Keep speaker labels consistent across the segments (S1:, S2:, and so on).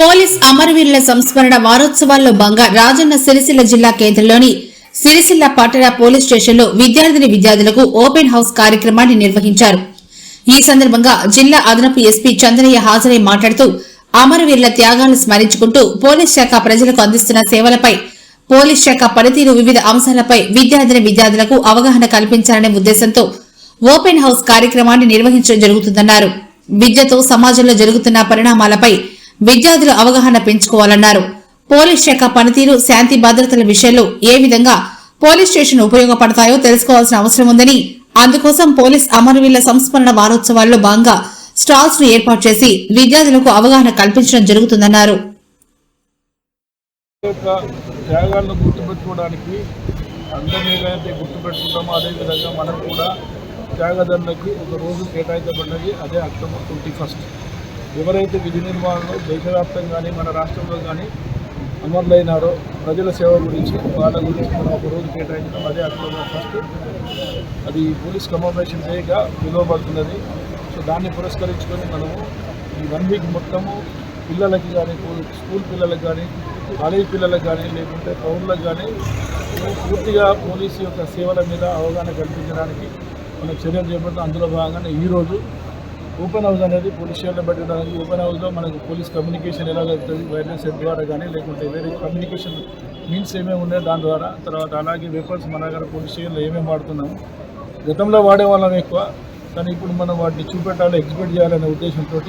S1: Police అమరవీరుల సంస్మరణ వారోత్సవాల్లో భాగంగా రాజన్న సిరిసిల్ల జిల్లా కేంద్రంలోని సిరిసిల్ల పట్టణ పోలీస్ స్టేషన్లో విద్యార్థిని విద్యార్థులకు ఓపెన్ హౌస్ కార్యక్రమాన్ని నిర్వహించారు. ఈ సందర్భంగా జిల్లా అదనపు ఎస్పీ చంద్రయ్య హాజరై మాట్లాడుతూ అమరవీరుల త్యాగాలను స్మరించుకుంటూ పోలీస్ శాఖ ప్రజలకు అందిస్తున్న సేవలపై పోలీస్ శాఖ పనితీరు వివిధ అంశాలపై విద్యార్థిని విద్యార్థులకు అవగాహన కల్పించాలనే ఉద్దేశంతో ఓపెన్ హౌస్ కార్యక్రమాన్ని నిర్వహించడం జరుగుతుందన్నారు. విద్యతో సమాజంలో జరుగుతున్న పరిణామాలపై విద్యార్థులు అవగాహన పెంచుకోవాలన్నారు. పోలీస్ శాఖ పనితీరు శాంతి భద్రతల విషయంలో ఏ విధంగా పోలీస్ స్టేషన్ ఉపయోగపడతాయో తెలుసుకోవాల్సిన అవసరం ఉందని అందుకోసం పోలీస్ అమరవీరుల సంస్మరణ వారోత్సవాల్లో భాగంగా స్టాల్స్ను ఏర్పాటు చేసి విద్యార్థులకు అవగాహన కల్పించడం జరుగుతుందన్నారు.
S2: త్యాగాలను గుర్తుపెట్టుకోవడానికి అందరినీ ఏదైతే గుర్తుపెట్టుకుంటామో అదేవిధంగా మనం కూడా త్యాగదండకి ఒక రోజు కేటాయించబడినది అదే అక్టోబర్ ట్వంటీ ఫస్ట్. ఎవరైతే విధి నిర్వహణలో దేశవ్యాప్తంగానే కానీ మన రాష్ట్రంలో కానీ అమరులైనారో ప్రజల సేవ గురించి వాళ్ళ గురించి మనం ఒక రోజు కేటాయించడం అదే అక్టోబర్ ఫస్ట్. అది పోలీస్ కమోమేషన్ డేగా పిలువబడుతున్నది. సో దాన్ని పురస్కరించుకొని మనము ఈ వన్ వీక్ మొత్తము పిల్లలకి కానీ స్కూల్ పిల్లలకు కానీ కాలేజ్ పిల్లలకు కానీ లేకుంటే పౌరులకు కానీ పూర్తిగా పోలీసు యొక్క సేవల మీద అవగాహన కల్పించడానికి మనం చర్యలు చేపడతాం అందులో భాగంగానే ఈరోజు ఓపెన్ హౌస్ అనేది పోలీస్ స్టేషన్లో పెట్టడానికి ఓపెన్ హౌస్లో మనకు పోలీస్ కమ్యూనికేషన్ ఎలా జరుగుతుంది వైర్లెస్ సెట్ ద్వారా కానీ లేకుంటే వేరే కమ్యూనికేషన్ మీన్స్ ఏమేమి ఉన్నాయో దాని ద్వారా తర్వాత అలాగే వెపన్స్ మన దగ్గర పోలీస్ స్టేషన్లో ఏమేమి వాడుతున్నాము. గతంలో వాడేవాళ్ళం ఎక్కువ కానీ ఇప్పుడు మనం వాటిని చూపెట్టాలి ఎగ్జిబిట్ చేయాలనే ఉద్దేశంతో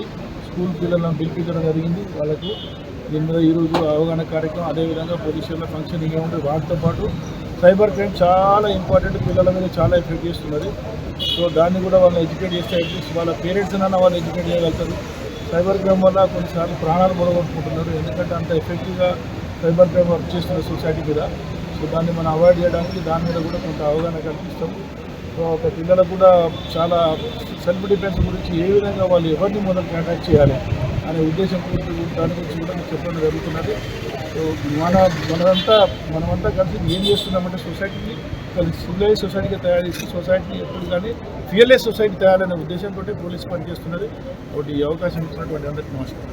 S2: స్కూల్ పిల్లలను పిలిపించడం జరిగింది. వాళ్ళకు దీని మీద ఈరోజు అవగాహన కార్యక్రమం అదేవిధంగా పోలీస్ స్టేషన్లో ఫంక్షన్ ఇంకా వాటితో పాటు సైబర్ క్రైమ్ చాలా ఇంపార్టెంట్ పిల్లల మీద చాలా ఎఫెక్ట్ చేస్తున్నది. సో దాన్ని కూడా వాళ్ళని ఎడ్యుకేట్ చేస్తే అట్లీస్ట్ వాళ్ళ పేరెంట్స్ అన్న వాళ్ళు ఎడ్యుకేట్ చేయగలుగుతారు. సైబర్ క్రైమ్ వల్ల కొన్నిసార్లు ప్రాణాలు పొడగొట్టుకుంటున్నారు ఎందుకంటే అంత ఎఫెక్టివ్గా సైబర్ క్రైమ్ వర్క్ చేస్తున్న సొసైటీ మీద. సో దాన్ని మనం అవాయిడ్ చేయడానికి దాని మీద కూడా కొంత అవగాహన కల్పిస్తాం. సో ఒక పిల్లలకు కూడా చాలా సెల్ఫ్ డిఫెన్స్ గురించి ఏ విధంగా వాళ్ళు ఎవరిని మొదలు కాంటాక్ట్ చేయాలి అనే ఉద్దేశం గురించి దాని గురించి కూడా చెప్పడం జరుగుతున్నది. మన మనమంతా మనమంతా కలిసి ఏం చేస్తున్నామంటే సొసైటీని సివిలైజ్ సొసైటీగా తయారు చేసి సొసైటీని ఎప్పుడు కానీ ఫియర్లెస్ సొసైటీ తయారనే ఉద్దేశంతో పోలీసు పనిచేస్తున్నది. ఒకటి అవకాశం ఇచ్చినటువంటి అందరికీ నమస్కారం.